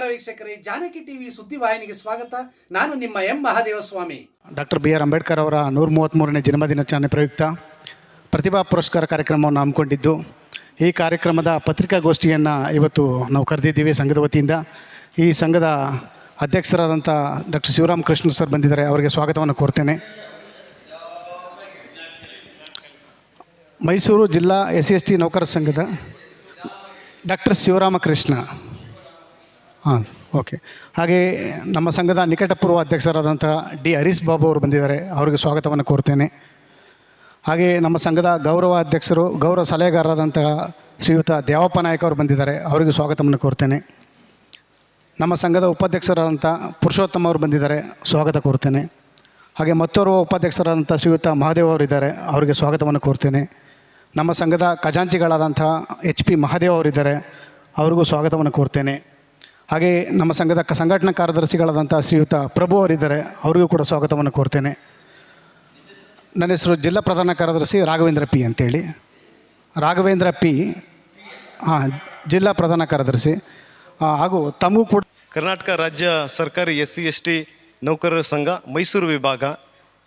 ನಮಸ್ಕಾರ ವೀಕ್ಷಕರೇ, ಜಾನಕಿ ಟಿವಿ ಸುದ್ದಿವಾಹಿನಿಗೆ ಸ್ವಾಗತ. ನಾನು ನಿಮ್ಮ M Mahadevaswamy. Doctor B R Ambedkar ಅವರ ನೂರ ಮೂವತ್ತ್ಮೂರನೇ ಜನ್ಮದಿನಾಚರಣೆ ಪ್ರಯುಕ್ತ ಪ್ರತಿಭಾ ಪುರಸ್ಕಾರ ಕಾರ್ಯಕ್ರಮವನ್ನು ಹಮ್ಮಿಕೊಂಡಿದ್ದು, ಈ ಕಾರ್ಯಕ್ರಮದ ಪತ್ರಿಕಾಗೋಷ್ಠಿಯನ್ನು ಇವತ್ತು ನಾವು ಕರೆದಿದ್ದೀವಿ ಸಂಘದ ವತಿಯಿಂದ. ಈ ಸಂಘದ ಅಧ್ಯಕ್ಷರಾದಂಥ ಡಾಕ್ಟರ್ ಶಿವರಾಮ್ ಕೃಷ್ಣ ಸರ್ ಬಂದಿದ್ದಾರೆ, ಅವರಿಗೆ ಸ್ವಾಗತವನ್ನು ಕೋರ್ತೇನೆ. ಮೈಸೂರು ಜಿಲ್ಲಾ ಎಸ್ ಸಿ ಎಸ್ ಟಿ ನೌಕರ ಸಂಘದ ಡಾಕ್ಟರ್ ಶಿವರಾಮಕೃಷ್ಣ ಹಾಂ ಓಕೆ ಹಾಗೆ ನಮ್ಮ ಸಂಘದ ನಿಕಟಪೂರ್ವ ಅಧ್ಯಕ್ಷರಾದಂಥ ಡಿ ಹರೀಶ್ ಬಾಬು ಅವರು ಬಂದಿದ್ದಾರೆ. ಅವರಿಗೆ ಸ್ವಾಗತವನ್ನು ಕೋರ್ತೇನೆ. ಹಾಗೆ ನಮ್ಮ ಸಂಘದ ಗೌರವ ಅಧ್ಯಕ್ಷರು, ಗೌರವ ಸಲಹೆಗಾರರಾದಂತಹ ಶ್ರೀಯುತ ದೇವಪ್ಪ ನಾಯಕ್ ಅವರು ಬಂದಿದ್ದಾರೆ. ಅವರಿಗೆ ಸ್ವಾಗತವನ್ನು ಕೋರ್ತೇನೆ. ನಮ್ಮ ಸಂಘದ ಉಪಾಧ್ಯಕ್ಷರಾದಂಥ ಪುರುಷೋತ್ತಮ ಅವರು ಬಂದಿದ್ದಾರೆ. ಸ್ವಾಗತ ಕೋರ್ತೇನೆ. ಹಾಗೆ ಮತ್ತೋರ್ವ ಉಪಾಧ್ಯಕ್ಷರಾದಂಥ ಶ್ರೀಯುತ ಮಹಾದೇವ್ ಅವರಿದ್ದಾರೆ ಅವರಿಗೆ ಸ್ವಾಗತವನ್ನು ಕೋರ್ತೇನೆ. ನಮ್ಮ ಸಂಘದ ಖಜಾಂಚಿಗಳಾದಂಥ ಎಚ್ ಪಿ ಮಹಾದೇವ ಅವರಿದ್ದಾರೆ. ಅವರಿಗೂ ಸ್ವಾಗತವನ್ನು ಕೋರ್ತೇನೆ. ಹಾಗೆ ನಮ್ಮ ಸಂಘದ ಸಂಘಟನಾ ಕಾರ್ಯದರ್ಶಿಗಳಾದಂಥ ಶ್ರೀಯುತ ಪ್ರಭು ಅವರಿದ್ದಾರೆ. ಅವರಿಗೂ ಕೂಡ ಸ್ವಾಗತವನ್ನು ಕೋರ್ತೇನೆ. ನನ್ನ ಹೆಸರು ಜಿಲ್ಲಾ ಪ್ರಧಾನ ಕಾರ್ಯದರ್ಶಿ ರಾಘವೇಂದ್ರ ಪಿ ಅಂತೇಳಿ. ರಾಘವೇಂದ್ರ ಪಿ, ಹಾಂ, ಜಿಲ್ಲಾ ಪ್ರಧಾನ ಕಾರ್ಯದರ್ಶಿ. ಹಾಗೂ ತಮಗೂ ಕೂಡ ಕರ್ನಾಟಕ ರಾಜ್ಯ ಸರ್ಕಾರಿ ಎಸ್ ಸಿ ಎಸ್ ಟಿ ನೌಕರರ ಸಂಘ, ಮೈಸೂರು ವಿಭಾಗ.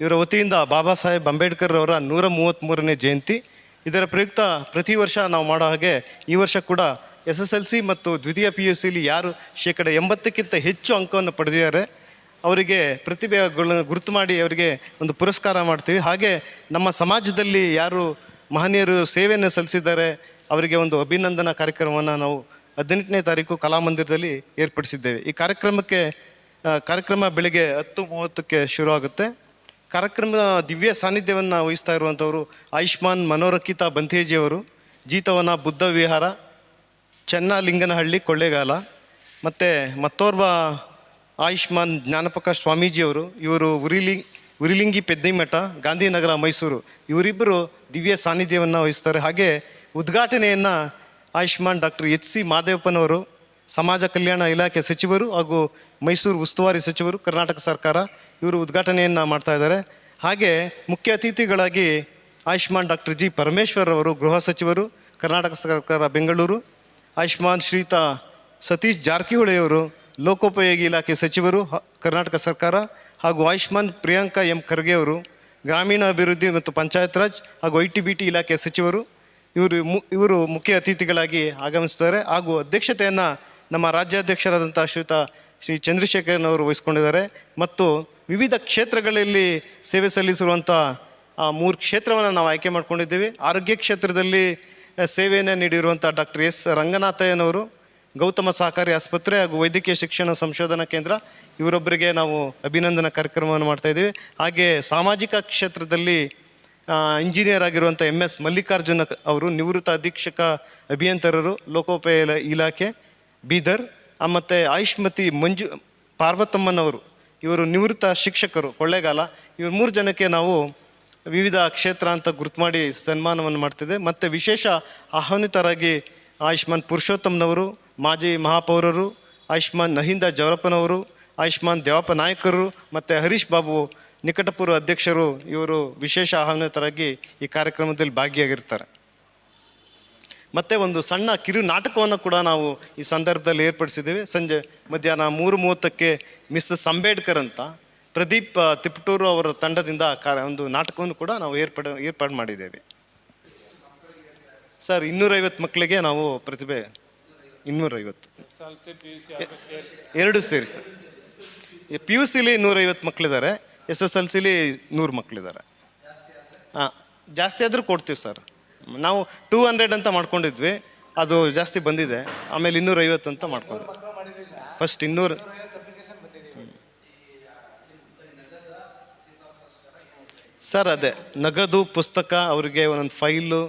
ಇವರ ವತಿಯಿಂದ ಬಾಬಾ ಸಾಹೇಬ್ ಅಂಬೇಡ್ಕರ್ ಅವರ ನೂರ ಮೂವತ್ತ್ಮೂರನೇ ಜಯಂತಿ. ಇದರ ಪ್ರಯುಕ್ತ ಪ್ರತಿ ವರ್ಷ ನಾವು ಮಾಡೋ ಹಾಗೆ ಈ ವರ್ಷ ಕೂಡ ಎಸ್ ಎಸ್ ಎಲ್ ಸಿ ಮತ್ತು ದ್ವಿತೀಯ ಪಿ ಯು ಸಿಲಿ ಯಾರು ಶೇಕಡ ಎಂಬತ್ತಕ್ಕಿಂತ ಹೆಚ್ಚು ಅಂಕವನ್ನು ಪಡೆದಿದ್ದಾರೆ, ಅವರಿಗೆ ಪ್ರತಿಭೆಗಳನ್ನು ಗುರುತು ಮಾಡಿ ಅವರಿಗೆ ಒಂದು ಪುರಸ್ಕಾರ ಮಾಡ್ತೀವಿ. ಹಾಗೆ ನಮ್ಮ ಸಮಾಜದಲ್ಲಿ ಯಾರು ಮಹನೀಯರು ಸೇವೆಯನ್ನು ಸಲ್ಲಿಸಿದ್ದಾರೆ, ಅವರಿಗೆ ಒಂದು ಅಭಿನಂದನಾ ಕಾರ್ಯಕ್ರಮವನ್ನು ನಾವು ಹದಿನೆಂಟನೇ ತಾರೀಕು ಕಲಾಮಂದಿರದಲ್ಲಿ ಏರ್ಪಡಿಸಿದ್ದೇವೆ. ಈ ಕಾರ್ಯಕ್ರಮಕ್ಕೆ ಕಾರ್ಯಕ್ರಮ ಬೆಳಗ್ಗೆ ಹತ್ತು ಮೂವತ್ತಕ್ಕೆ ಶುರು ಆಗುತ್ತೆ ಕಾರ್ಯಕ್ರಮದ ದಿವ್ಯ ಸಾನ್ನಿಧ್ಯವನ್ನು ವಹಿಸ್ತಾ ಇರುವಂಥವರು ಆಯುಷ್ಮಾನ್ ಮನೋರಕಿತ ಬಂತೇಜಿಯವರು, ಜೀತವನ ಬುದ್ಧ ವಿಹಾರ ಚೆನ್ನಲಿಂಗನಹಳ್ಳಿ ಕೊಳ್ಳೇಗಾಲ. ಮತ್ತು ಮತ್ತೋರ್ವ ಆಯುಷ್ಮಾನ್ ಜ್ಞಾನಪಕ ಸ್ವಾಮೀಜಿಯವರು, ಇವರು ಉರಿಲಿ, ಉರಿಲಿಂಗಿ ಪೆದ್ದಿಮಠ, ಗಾಂಧಿನಗರ, ಮೈಸೂರು, ಇವರಿಬ್ಬರು ದಿವ್ಯ ಸಾನ್ನಿಧ್ಯವನ್ನು ವಹಿಸ್ತಾರೆ. ಹಾಗೆ ಉದ್ಘಾಟನೆಯನ್ನು ಆಯುಷ್ಮಾನ್ ಡಾಕ್ಟರ್ ಎಚ್ ಸಿ ಮಾದೇವಪ್ಪನವರು, ಸಮಾಜ ಕಲ್ಯಾಣ ಇಲಾಖೆ ಸಚಿವರು ಹಾಗೂ ಮೈಸೂರು ಉಸ್ತುವಾರಿ ಸಚಿವರು, ಕರ್ನಾಟಕ ಸರ್ಕಾರ ಇವರು ಉದ್ಘಾಟನೆಯನ್ನು ಮಾಡ್ತಾ ಇದ್ದಾರೆ. ಹಾಗೆ ಮುಖ್ಯ ಅತಿಥಿಗಳಾಗಿ ಆಯುಷ್ಮಾನ್ ಡಾಕ್ಟರ್ ಜಿ ಪರಮೇಶ್ವರ್ ಅವರು, ಗೃಹ ಸಚಿವರು, ಕರ್ನಾಟಕ ಸರ್ಕಾರ ಬೆಂಗಳೂರು ಆಯುಷ್ಮಾನ್ ಶ್ರೀತಾ ಸತೀಶ್ ಜಾರಕಿಹೊಳಿಯವರು ಲೋಕೋಪಯೋಗಿ ಇಲಾಖೆ ಸಚಿವರು ಕರ್ನಾಟಕ ಸರ್ಕಾರ ಹಾಗೂ ಆಯುಷ್ಮಾನ್ ಪ್ರಿಯಾಂಕಾ ಎಂ ಖರ್ಗೆ ಅವರು ಗ್ರಾಮೀಣ ಅಭಿವೃದ್ಧಿ ಮತ್ತು ಪಂಚಾಯತ್ ರಾಜ್ ಹಾಗೂ ಐ ಟಿ ಬಿ ಟಿ ಇಲಾಖೆ ಸಚಿವರು ಇವರು ಮು, ಇವರು ಮುಖ್ಯ ಅತಿಥಿಗಳಾಗಿ ಆಗಮಿಸಿದ್ದಾರೆ ಹಾಗೂ ಅಧ್ಯಕ್ಷತೆಯನ್ನು ನಮ್ಮ ರಾಜ್ಯಾಧ್ಯಕ್ಷರಾದಂಥ ಶ್ರೀತ, ಶ್ರೀ ಚಂದ್ರಶೇಖರನವರು ವಹಿಸ್ಕೊಂಡಿದ್ದಾರೆ ಮತ್ತು ವಿವಿಧ ಕ್ಷೇತ್ರಗಳಲ್ಲಿ ಸೇವೆ ಸಲ್ಲಿಸಿರುವಂಥ ಆ ಮೂರು ಕ್ಷೇತ್ರವನ್ನು ನಾವು ಆಯ್ಕೆ ಮಾಡಿಕೊಂಡಿದ್ದೀವಿ. ಆರೋಗ್ಯ ಕ್ಷೇತ್ರದಲ್ಲಿ ಸೇವೆಯನ್ನು ನೀಡಿರುವಂಥ ಡಾಕ್ಟರ್ ಎಸ್ ರಂಗನಾಥಯ್ಯನವರು ಗೌತಮ ಸಹಕಾರಿ ಆಸ್ಪತ್ರೆ ಹಾಗೂ ವೈದ್ಯಕೀಯ ಶಿಕ್ಷಣ ಸಂಶೋಧನಾ ಕೇಂದ್ರ ಇವರೊಬ್ಬರಿಗೆ ನಾವು ಅಭಿನಂದನಾ ಕಾರ್ಯಕ್ರಮವನ್ನು ಮಾಡ್ತಾಯಿದ್ದೀವಿ ಹಾಗೆ ಸಾಮಾಜಿಕ ಕ್ಷೇತ್ರದಲ್ಲಿ ಇಂಜಿನಿಯರ್ ಆಗಿರುವಂಥ ಎಂ ಎಸ್ ಮಲ್ಲಿಕಾರ್ಜುನ ಅವರು ನಿವೃತ್ತ ಅಧೀಕ್ಷಕ ಅಭಿಯಂತರರು, ಲೋಕೋಪಯೋಗ ಇಲಾ- ಇಲಾಖೆ, ಬೀದರ್ ಮತ್ತು ಆಯುಷ್ಮತಿ ಮಂಜು, ಪಾರ್ವತಮ್ಮನವರು ಇವರು ನಿವೃತ್ತ ಶಿಕ್ಷಕರು, ಕೊಳ್ಳೇಗಾಲ. ಇವರು ಮೂರು ಜನಕ್ಕೆ ನಾವು ವಿವಿಧ ಕ್ಷೇತ್ರ ಅಂತ ಗುರುತು ಮಾಡಿ ಸನ್ಮಾನವನ್ನು ಮಾಡ್ತಿದೆ. ಮತ್ತು ವಿಶೇಷ ಆಹ್ವಾನಿತರಾಗಿ ಆಯುಷ್ಮಾನ್ ಪುರುಷೋತ್ತಮ್ನವರು, ಮಾಜಿ ಮಹಾಪೌರರು, ಆಯುಷ್ಮಾನ್ ನಹಿಂದ ಜವರಪ್ಪನವರು, ಆಯುಷ್ಮಾನ್ ದೇವಪ್ಪ ನಾಯಕರು, ಮತ್ತು ಹರೀಶ್ ಬಾಬು ನಿಕಟಪೂರ್ವ ಅಧ್ಯಕ್ಷರು ಇವರು ವಿಶೇಷ ಆಹ್ವಾನಿತರಾಗಿ ಈ ಕಾರ್ಯಕ್ರಮದಲ್ಲಿ ಭಾಗಿಯಾಗಿರ್ತಾರೆ. ಮತ್ತು ಒಂದು ಸಣ್ಣ ಕಿರು ನಾಟಕವನ್ನು ಕೂಡ ನಾವು ಈ ಸಂದರ್ಭದಲ್ಲಿ ಏರ್ಪಡಿಸಿದ್ದೇವೆ. ಸಂಜೆ ಮಧ್ಯಾಹ್ನ ಮೂರು ಮೂವತ್ತಕ್ಕೆ ಮಿಸ್ಸಸ್ ಅಂಬೇಡ್ಕರ್ ಅಂತ ಪ್ರದೀಪ್ ತಿಪ್ಪಟೂರು ತಿಪಟೂರು ಅವರ ತಂಡದಿಂದ ಒಂದು ನಾಟಕವನ್ನು ಕೂಡ ನಾವು ಏರ್ಪಡ, ಏರ್ಪಾಡು ಮಾಡಿದ್ದೇವೆ. ಸರ್, ಇನ್ನೂರೈವತ್ತು ಮಕ್ಕಳಿಗೆ ನಾವು ಪ್ರತಿಭೆ ಇನ್ನೂರೈವತ್ತು. ಎರಡು ಸೇರಿ ಸರ್. ಪಿ ಯು ಸಿಲಿ ನೂರೈವತ್ತು ಮಕ್ಕಳಿದ್ದಾರೆ ಎಸ್ ಎಸ್ ಎಲ್ ಸಿಲಿ ನೂರು ಮಕ್ಕಳಿದ್ದಾರೆ. ಹಾಂ ಜಾಸ್ತಿ ಆದರೂ ಕೊಡ್ತೀವಿ ಸರ್. ನಾವು ಟೂ ಹಂಡ್ರೆಡ್ ಅಂತ ಮಾಡ್ಕೊಂಡಿದ್ವಿ, ಅದು ಜಾಸ್ತಿ ಬಂದಿದೆ, ಆಮೇಲೆ ಇನ್ನೂರೈವತ್ತು ಅಂತ ಮಾಡ್ಕೊಂಡ್ವಿ. ಫಸ್ಟ್ ಇನ್ನೂರು ಸರ್, ಅದೇ, ನಗದು ಪುಸ್ತಕ ಅವರಿಗೆ ಒಂದೊಂದು ಫೈಲು,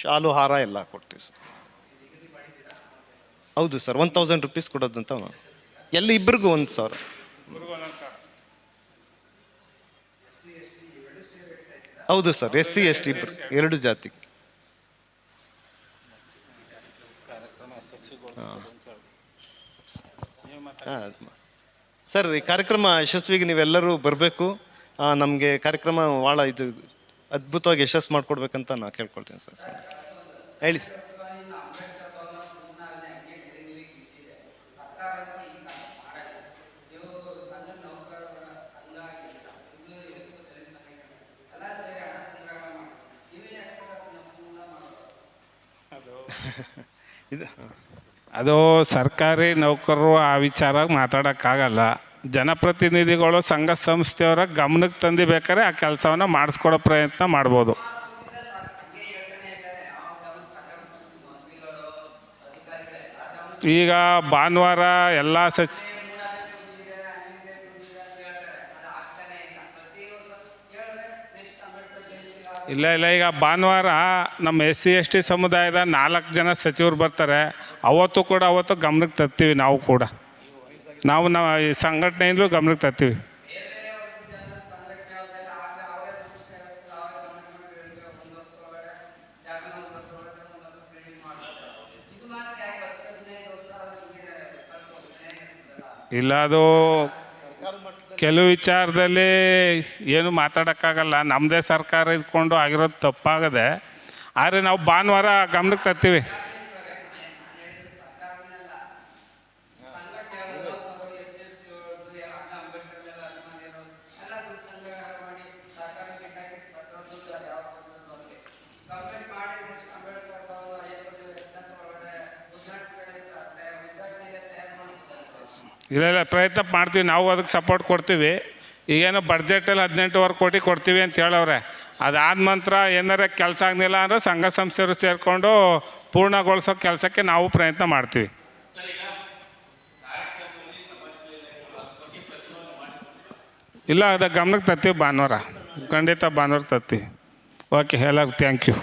ಶಾಲು, ಹಾರ ಎಲ್ಲ ಕೊಡ್ತೀವಿ ಸರ್. ಹೌದು ಸರ್ ಒನ್ ತೌಸಂಡ್ ರುಪೀಸ್ ಕೊಡೋದಂತ ಎಲ್ಲಿ ಇಬ್ಬರಿಗೂ ಒಂದು ಸಾವಿರ. ಹೌದು sir S C S T ಇಬ್ಬರು ಎರಡು ಜಾತಿ. ಸರ್, ಈ ಕಾರ್ಯಕ್ರಮ ಯಶಸ್ವಿಗೆ ನೀವೆಲ್ಲರೂ ಬರಬೇಕು. ನಮಗೆ ಕಾರ್ಯಕ್ರಮ ಭಾಳ ಇದು ಅದ್ಭುತವಾಗಿ ಯಶಸ್ಸು ಮಾಡಿಕೊಡ್ಬೇಕಂತ ನಾನು ಕೇಳ್ಕೊಳ್ತೀನಿ ಸರ್. ಹೇಳಿ ಸರ್. ಇದು ಅದು ಸರ್ಕಾರಿ ನೌಕರರು ಆ ವಿಚಾರ ಮಾತಾಡೋಕ್ಕಾಗಲ್ಲ. ಜನಪ್ರತಿನಿಧಿಗಳು ಸಂಘ ಸಂಸ್ಥೆಯವರ ಗಮನಕ್ಕೆ ತಂದು ಬೇಕಾದ್ರೆ ಆ ಕೆಲಸವನ್ನು ಮಾಡಿಸ್ಕೊಡೋ ಪ್ರಯತ್ನ ಮಾಡ್ಬೋದು. ಈಗ ಭಾನುವಾರ ಎಲ್ಲ ಸಚ್ ಇಲ್ಲ ಇಲ್ಲ, ಈಗ ಭಾನುವಾರ ನಮ್ಮ ಎಸ್ ಸಿ ಎಸ್ ಟಿ ಸಮುದಾಯದ ನಾಲ್ಕು ಜನ ಸಚಿವರು ಬರ್ತಾರೆ. ಅವತ್ತು ಕೂಡ ಅವತ್ತು ಗಮನಕ್ಕೆ ತರ್ತೀವಿ ನಾವು ಕೂಡ. ನಾವು ನಾವು ಈ ಸಂಘಟನೆಯಿಂದಲೂ ಗಮನಕ್ಕೆ ತರ್ತೀವಿ. ಇಲ್ಲ, ಅದು ಕೆಲವು ವಿಚಾರದಲ್ಲಿ ಏನು ಮಾತಾಡೋಕ್ಕಾಗಲ್ಲ. ನಮ್ಮದೇ ಸರ್ಕಾರ ಇದ್ಕೊಂಡು ಆಗಿರೋದು ತಪ್ಪಾಗದೆ. ಆದರೆ ನಾವು ಭಾನುವಾರ ಗಮನಕ್ಕೆ ತರ್ತೀವಿ. ಇಲ್ಲ ಇಲ್ಲ ಪ್ರಯತ್ನ ಮಾಡ್ತೀವಿ, ನಾವು ಅದಕ್ಕೆ ಸಪೋರ್ಟ್ ಕೊಡ್ತೀವಿ. ಈಗೇನೋ ಬಡ್ಜೆಟಲ್ಲಿ ಹದಿನೆಂಟುವರೆ ಕೋಟಿ ಕೊಡ್ತೀವಿ ಅಂತ ಹೇಳವ್ರೆ. ಅದಾದ ನಂತರ ಏನಾರ ಕೆಲಸ ಆಗಲಿಲ್ಲ ಅಂದರೆ ಸಂಘ ಸಂಸ್ಥೆಯರು ಸೇರಿಕೊಂಡು ಪೂರ್ಣಗೊಳಿಸೋ ಕೆಲಸಕ್ಕೆ ನಾವು ಪ್ರಯತ್ನ ಮಾಡ್ತೀವಿ. ಇಲ್ಲ, ಅದ ಗಮನಕ್ಕೆ ತತ್ತೀವಿ ಭಾನುವಾರ. ಖಂಡಿತ ಭಾನುವಾರ ತತ್ತೀವಿ. ಓಕೆ ಎಲ್ಲರಿಗೂ ಥ್ಯಾಂಕ್ ಯು